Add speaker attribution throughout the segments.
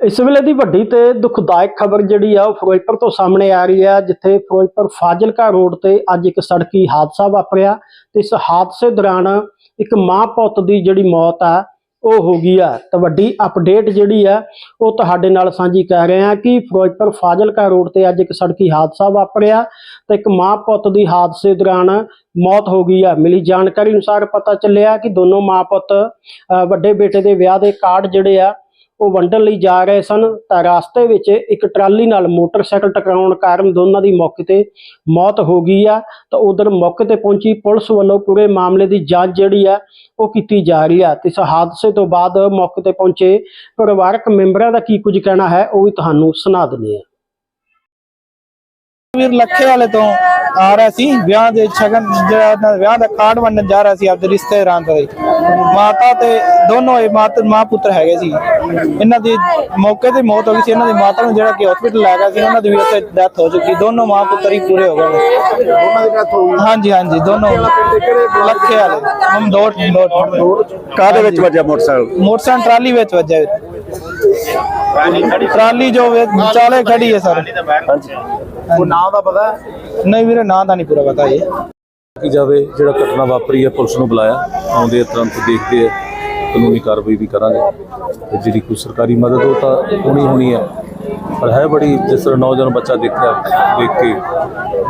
Speaker 1: ਇਸ ਵੇਲੇ ਦੀ ਵੱਡੀ ਤੇ ਦੁਖਦਾਇਕ ਖਬਰ ਜਿਹੜੀ ਆ, ਉਹ ਫਿਰੋਜ਼ਪੁਰ ਤੋਂ ਸਾਹਮਣੇ ਆ ਰਹੀ ਹੈ ਜਿੱਥੇ ਫਿਰੋਜ਼ਪੁਰ ਫਾਜ਼ਿਲਕਾ ਰੋਡ ਤੇ ਅੱਜ ਇੱਕ ਸੜਕੀ ਹਾਦਸਾ ਵਾਪਰਿਆ ਤੇ ਇਸ ਹਾਦਸੇ ਦੌਰਾਨ ਇੱਕ ਮਾਂ ਪੁੱਤ ਦੀ ਜਿਹੜੀ ਮੌਤ ਆ, ਉਹ ਹੋ ਗਈ ਆ। ਤਾਂ ਵੱਡੀ ਅਪਡੇਟ ਜਿਹੜੀ ਆ, ਉਹ ਤੁਹਾਡੇ ਨਾਲ ਸਾਂਝੀ ਕਰ ਰਹੇ ਹਾਂ ਕਿ ਫਿਰੋਜ਼ਪੁਰ ਫਾਜ਼ਿਲਕਾ ਰੋਡ ਤੇ ਅੱਜ ਇੱਕ ਸੜਕੀ ਹਾਦਸਾ ਵਾਪਰਿਆ ਤੇ ਇੱਕ ਮਾਂ ਪੁੱਤ ਦੀ ਹਾਦਸੇ ਦੌਰਾਨ ਮੌਤ ਹੋ ਗਈ ਆ। ਮਿਲੀ ਜਾਣਕਾਰੀ ਅਨੁਸਾਰ ਪਤਾ ਚੱਲਿਆ ਕਿ ਦੋਨੋਂ ਮਾਂ ਪੁੱਤ ਵੱਡੇ ਬੇਟੇ ਦੇ ਵਿਆਹ ਦੇ ਕਾਰਡ ਜਿਹੜੇ ਆ ਉਹ ਵੰਡਣ ਲਈ ਜਾ ਰਹੇ ਸਨ, ਤਾਂ ਰਸਤੇ ਵਿੱਚ ਇੱਕ ਟਰਾਲੀ ਨਾਲ ਮੋਟਰਸਾਈਕਲ ਟਕਰਾਉਣ ਕਾਰਨ ਦੋਨਾਂ ਦੀ ਮੌਕੇ ਤੇ ਮੌਤ ਹੋ ਗਈ ਆ। ਤਾਂ ਉਧਰ ਮੌਕੇ ਤੇ ਪਹੁੰਚੀ ਪੁਲਿਸ ਵੱਲੋਂ ਪੂਰੇ ਮਾਮਲੇ ਦੀ ਜਾਂਚ ਜਿਹੜੀ ਆ, ਉਹ ਕੀਤੀ ਜਾ ਰਹੀ ਆ। ਤੇ ਇਸ ਹਾਦਸੇ ਤੋਂ ਬਾਅਦ ਮੌਕੇ ਤੇ ਪਹੁੰਚੇ ਪਰਿਵਾਰਕ ਮੈਂਬਰਾਂ ਦਾ ਕੀ ਕੁਝ ਕਹਿਣਾ ਹੈ, ਉਹ ਵੀ ਤੁਹਾਨੂੰ ਸੁਣਾ ਦਿੰਦੇ ਆ।
Speaker 2: ਵੀਰ ਲੱਖੇ ਵਾਲੇ ਤੋਂ ਆ ਰਿਹਾ ਸੀ। ਵਿਆਹ ਦੇ ਸ਼ਗਨ ਜਿਹੜਾ ਵਿਆਹ ਦਾ ਕਾਰਡ ਵੰਡਣ ਜਾ ਰਿਹਾ ਸੀ ਆਪਦੇ ਰਿਸ਼ਤੇਦਾਰਾਂ ਦੇ। ਮਾਤਾ ਤੇ ਦੋਨੋਂ ਇਹ ਮਾਤ ਮਾਂ ਪੁੱਤਰ ਹੈਗੇ ਸੀ। ਇਹਨਾਂ ਦੀ ਮੌਕੇ ਤੇ ਮੌਤ ਹੋ ਗਈ ਸੀ। ਇਹਨਾਂ ਦੀ ਮਾਤਾ ਨੂੰ ਜਿਹੜਾ ਕਿ ਹਸਪੀਟਲ ਲੈ ਗਿਆ ਸੀ ਉਹਨਾਂ ਦੀ ਵੀ ਉੱਥੇ ਡੈਥ ਹੋ ਚੁੱਕੀ। ਦੋਨੋਂ ਮਾਂ ਪੁੱਤਰ ਹੀ ਪੂਰੇ ਹੋ ਗਏ।
Speaker 3: ਉਹਨਾਂ ਦੀ ਡੈਥ ਹੋ ਗਈ।
Speaker 2: ਹਾਂਜੀ ਹਾਂਜੀ ਦੋਨੋਂ। ਲੱਖੇ ਵਾਲੇ ਹਮ ਦੋ ਦੋ
Speaker 3: ਕਾਹਦੇ ਵਿੱਚ ਵੱਜਿਆ ਮੋਟਰਸਾਈਕਲ?
Speaker 2: ਮੋਟਰਸਾਈਕਲ ਟਰਾਲੀ ਵਿੱਚ ਵੱਜਿਆ। ਟਰਾਲੀ ਜੋ ਵੇ- ਵਿਚਾਲੇ ਖੜੀ ਹੈ ਸਰ।
Speaker 3: ਉਹ ਨਾਂ ਦਾ ਪਤਾ
Speaker 2: ਨਹੀਂ ਵੀਰੇ ਨਾਂ ਤਾਂ ਨਹੀਂ ਪੂਰਾ ਪਤਾ ਇਹ
Speaker 4: ਕੀ ਜਾਵੇ ਜਿਹੜਾ ਘਟਨਾ ਵਾਪਰੀ ਹੈ ਪੁਲਿਸ ਨੂੰ ਬੁਲਾਇਆ ਆਉਂਦੇ ਆ ਤੁਰੰਤ ਦੇਖਦੇ ਆ ਕਾਨੂੰਨੀ ਕਾਰਵਾਈ ਵੀ ਕਰਾਂਗੇ। ਤੇ ਜਿਹੜੀ ਕੋਈ ਸਰਕਾਰੀ ਮਦਦ ਉਹ ਤਾਂ ਹੋਣੀ ਹੋਣੀ ਹੈ। ਪਰ ਹੈ ਬੜੀ ਜਿਸ ਤਰ੍ਹਾਂ ਨੌਜਵਾਨ ਬੱਚਾ ਦੇਖਿਆ ਦੇਖ ਕੇ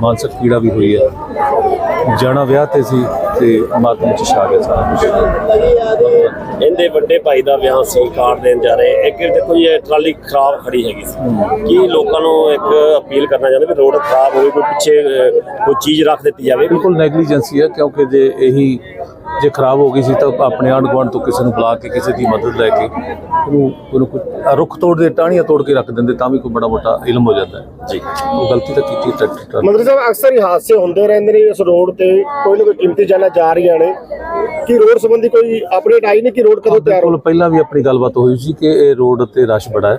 Speaker 4: ਮਾਨਸਿਕ ਪੀੜਾ ਵੀ ਹੋਈ ਹੈ। ਜਾਣਾ ਵਿਆਹ ਤੇ ਸੀ ਤੇ ਮਾਤਮ ਚ ਛਾ ਗਿਆ ਸਾਰਾ ਕੁਝ
Speaker 5: ਇਹਦੇ ਵੱਡੇ ਭਾਈ ਦਾ ਵਿਆਹ ਸੀ ਕਾਰ ਦੇਣ ਜਾ ਰਹੇ। ਇੱਕ ਦੇਖੋ ਜੀ ਇਹ ਟਰਾਲੀ ਖਰਾਬ ਖੜੀ ਹੈਗੀ ਸੀ। ਕੀ ਲੋਕਾਂ ਨੂੰ ਇੱਕ ਅਪੀਲ ਕਰਨਾ ਚਾਹੁੰਦੇ ਵੀ ਰੋਡ ਖਰਾਬ ਹੋਵੇ ਕੋਈ ਪਿੱਛੇ ਕੋਈ ਚੀਜ਼ ਰੱਖ ਦਿੱਤੀ ਜਾਵੇ?
Speaker 4: ਬਿਲਕੁਲ ਨੈਗਲੀਜੈਂਸੀ ਹੈ ਕਿਉਂਕਿ ਜੇ ਇਹੀ ਜੇ ਖਰਾਬ ਹੋ ਗਈ ਸੀ ਤਾਂ ਆਪਣੇ ਆਂਢ ਗੁਆਂਢ ਤੋਂ ਕਿਸੇ ਨੂੰ ਬੁਲਾ ਕੇ ਕਿਸੇ ਦੀ ਮਦਦ ਲੈ ਕੇ ਉਹਨੂੰ ਉਹਨੂੰ ਕੋਈ ਰੁੱਖ ਤੋੜ ਦੇ ਟਾਹਣੀਆਂ ਤੋੜ ਕੇ ਰੱਖ ਦਿੰਦੇ ਤਾਂ ਵੀ ਕੋਈ ਬੜਾ ਮੋਟਾ ਇਲਮ ਹੋ ਜਾਂਦਾ ਹੈ। ਜੀ। ਉਹ ਗਲਤੀ ਤਾਂ ਕੀਤੀ ਟਰੈਕਟਰ ਟਰਾਲੀ
Speaker 3: ਮੰਤਰੀ ਸਾਹਿਬ ਅਕਸਰ ਹੀ ਹਾਦਸੇ ਹੁੰਦੇ ਰਹਿੰਦੇ ਨੇ ਇਸ ਰੋਡ ਤੇ ਕੋਈ ਨਾ ਕੋਈ ਕੀਮਤੀ ਜਾਨਾਂ ਜਾ ਰਹੀਆਂ ਨੇ। ਕੀ ਰੋਡ ਸੰਬੰਧੀ ਕੋਈ ਅਪਡੇਟ ਆਈ ਨਹੀਂ ਕਿ ਰੋਡ ਕਦੋਂ ਤਿਆਰ
Speaker 4: ਕੋਲ ਪਹਿਲਾਂ ਵੀ ਆਪਣੀ ਗੱਲਬਾਤ ਹੋਈ ਸੀ ਕਿ ਇਹ ਰੋਡ ਤੇ ਰਸ਼ ਬੜਾ ਹੈ।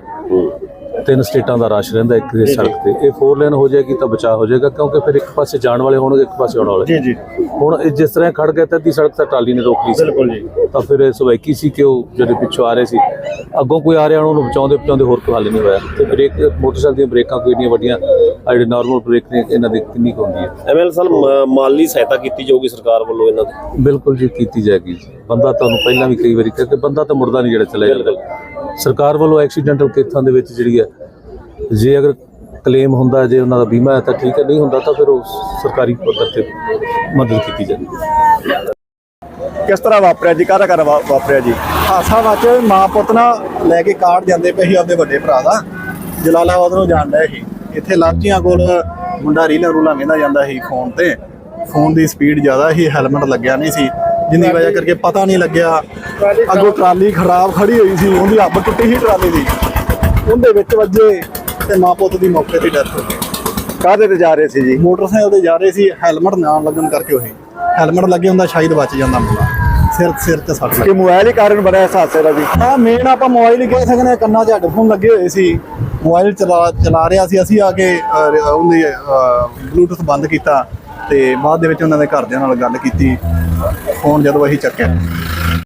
Speaker 4: ਤਿੰਨ ਸਟੇਟਾਂ ਦਾ ਰਸ਼ ਰਹਿੰਦਾ ਇੱਕ ਦੇ ਸੜਕ ਤੇ। ਇਹ ਫੋਰ ਲੇਨ ਹੋ ਜਾਏਗੀ ਤਾਂ ਬਚਾਅ ਹੋ ਜਾਏਗਾ ਕਿਉਂਕਿ ਫਿਰ ਇੱਕ ਪਾਸੇ ਜਾਣ ਵਾਲੇ ਹੋਣਗੇ ਇੱਕ ਪਾਸੇ ਆਉਣ ਵਾਲੇ।
Speaker 3: ਜੀ ਜੀ।
Speaker 4: ਹੁਣ ਇਹ ਜਿਸ ਤਰ੍ਹਾਂ ਖੜ ਗਿਆ ਤਾਂ ਅੱਧੀ ਸੜਕ ਤਾਂ ਟਰਾਲੀ ਨੇ ਰੋਕ ਲਈ ਸੀ।
Speaker 3: ਬਿਲਕੁਲ ਜੀ।
Speaker 4: ਤਾਂ ਫਿਰ ਇਹ ਸਵਾਈਕੀ ਸੀ ਕਿ ਉਹ ਜਿਹੜੇ ਪਿੱਛੋਂ ਆ ਰਹੇ ਸੀ। ਅੱਗੋਂ ਕੋਈ ਆ ਰਿਹਾ ਉਹਨੂੰ ਬਚਾਉਂਦੇ ਬਚਾਉਂਦੇ ਹੋਰ ਕੋਈ ਹੱਲ ਨਹੀਂ ਹੋਇਆ। ਤੇ ਬ੍ਰੇਕ ਮੋਟਰਸਾਈਕਲ ਦੀਆਂ ਬ੍ਰੇਕਾਂ ਕੋਈ ਇੰਨੀਆਂ ਵੱਡੀਆਂ ਆ ਜਿਹੜੇ ਨਾਰਮਲ ਬ੍ਰੇਕ ਨੇ ਇਹਨਾਂ ਦੀ ਕਿੰਨੀ ਕੁ ਹੁੰਦੀ ਹੈ?
Speaker 5: ਐਮਐਲ ਸਰ ਮਾਲੀ ਸਹਾਇਤਾ ਕੀਤੀ ਜਾਊਗੀ ਸਰਕਾਰ ਵੱਲੋਂ ਇਹਨਾਂ ਦੀ?
Speaker 4: ਬਿਲਕੁਲ ਜੀ ਕੀਤੀ ਜਾਏਗੀ ਬੰਦਾ ਤੁਹਾਨੂੰ ਪਹਿਲਾਂ ਵੀ ਕਈ ਵਾਰੀ ਕਿਹਾ ਕਿ ਬੰਦਾ ਤਾਂ ਮੁਰਦਾ ਨਹੀਂ ਜਿਹੜਾ ਚਲੇ ਜਾਂਦਾ। ਸਰਕਾਰ ਵੱਲੋਂ ਐਕਸੀਡੈਂਟਲ ਕੇਸਾਂ ਦੇ ਵਿੱਚ ਜਿਹੜੀ ਹੈ ਜੇ ਅਗਰ ਕਲੇਮ ਹੁੰਦਾ, ਜੇ ਉਹਨਾਂ ਦਾ ਬੀਮਾ ਹੈ ਤਾਂ ਠੀਕ ਹੈ, ਨਹੀਂ ਹੁੰਦਾ ਤਾਂ ਫਿਰ ਉਹ ਸਰਕਾਰੀ ਪੱਧਰ ਤੇ ਮਦਦ ਕੀਤੀ ਜਾਂਦੀ ਹੈ
Speaker 3: ਕਿਸ ਤਰ੍ਹਾਂ ਵਾਪਰਿਆ ਜੀ? ਕਾਹਦਾ ਕਰ ਵਾਪਰਿਆ ਜੀ?
Speaker 6: ਹਾਸਾ ਵਿੱਚ ਮਾਂ ਪੁੱਤ ਨਾ ਲੈ ਕੇ ਕਾਰਡ ਜਾਂਦੇ ਪਏ ਸੀ ਆਪਦੇ ਵੱਡੇ ਭਰਾ ਦਾ। ਜਲਾਲਾਬਾਦ ਨੂੰ ਜਾਣ ਡਿਆ ਸੀ। ਇੱਥੇ ਲਾਚੀਆਂ ਕੋਲ ਮੁੰਡਾ ਰੀਲਾਂ ਰੂਲਾਂ ਕਹਿੰਦਾ ਜਾਂਦਾ ਸੀ ਫੋਨ ਤੇ। ਫੋਨ ਦੀ ਸਪੀਡ ਜ਼ਿਆਦਾ ਸੀ ਹੈਲਮਟ ਲੱਗਿਆ ਨਹੀਂ ਸੀ। ਜਿੰਨੀ ਵਜ੍ਹਾ ਕਰਕੇ ਪਤਾ ਨਹੀਂ ਲੱਗਿਆ। ਅੱਗੋਂ ਟਰਾਲੀ ਖਰਾਬ ਖੜੀ ਹੋਈ ਸੀ, ਉਹਦੀ ਅੱਬ ਟੁੱਟੀ ਸੀ ਟਰਾਲੀ ਦੀ। ਉਹਦੇ ਵਿੱਚ ਵੱਜੇ ਤੇ ਮਾਂ ਪੁੱਤ ਦੀ ਮੌਕੇ ਤੇ ਡੈਥ ਹੋ ਗਈ।
Speaker 3: ਕਾਹਦੇ ਤੇ ਜਾ ਰਹੇ ਸੀ ਜੀ?
Speaker 6: ਮੋਟਰਸਾਈਕਲ ਤੇ ਜਾ ਰਹੇ ਸੀ ਹੈਲਮਟ ਨਾ ਲੱਗਣ ਕਰਕੇ ਹੋਈ ਹੈਲਮਟ ਲੱਗੇ ਹੁੰਦਾ ਸ਼ਾਇਦ ਬਚ ਜਾਂਦਾ ਮੁੰਡਾ। ਸਿਰ ਸਿਰ ਤੇ ਸੱਟ ਲੱਗੀ।
Speaker 3: ਕਿ ਮੋਬਾਈਲ ਹੀ ਕਾਰਨ ਬਣਿਆ ਇਸ ਹਾਦਸੇ ਦਾ ਜੀ
Speaker 6: ਹਾਂ ਮੇਨ ਆਪਾਂ ਮੋਬਾਈਲ ਹੀ ਕਹਿ ਸਕਦੇ ਹਾਂ ਕੰਨਾਂ 'ਚ ਹੈੱਡਫੋਨ ਲੱਗੇ ਹੋਏ ਸੀ। ਮੋਬਾਈਲ ਚਲਾ ਚਲਾ ਰਿਹਾ ਸੀ। ਅਸੀਂ ਆ ਕੇ ਅਹ, ਉਹਦੀ ਬਲੂਟੁੱਥ ਬੰਦ ਕੀਤਾ ਤੇ ਬਾਅਦ ਦੇ ਵਿੱਚ ਉਹਨਾਂ ਦੇ ਘਰਦਿਆਂ ਨਾਲ ਗੱਲ ਕੀਤੀ। ਫੋਨ ਜਦੋਂ ਅਸੀਂ ਚੱਕਿਆ।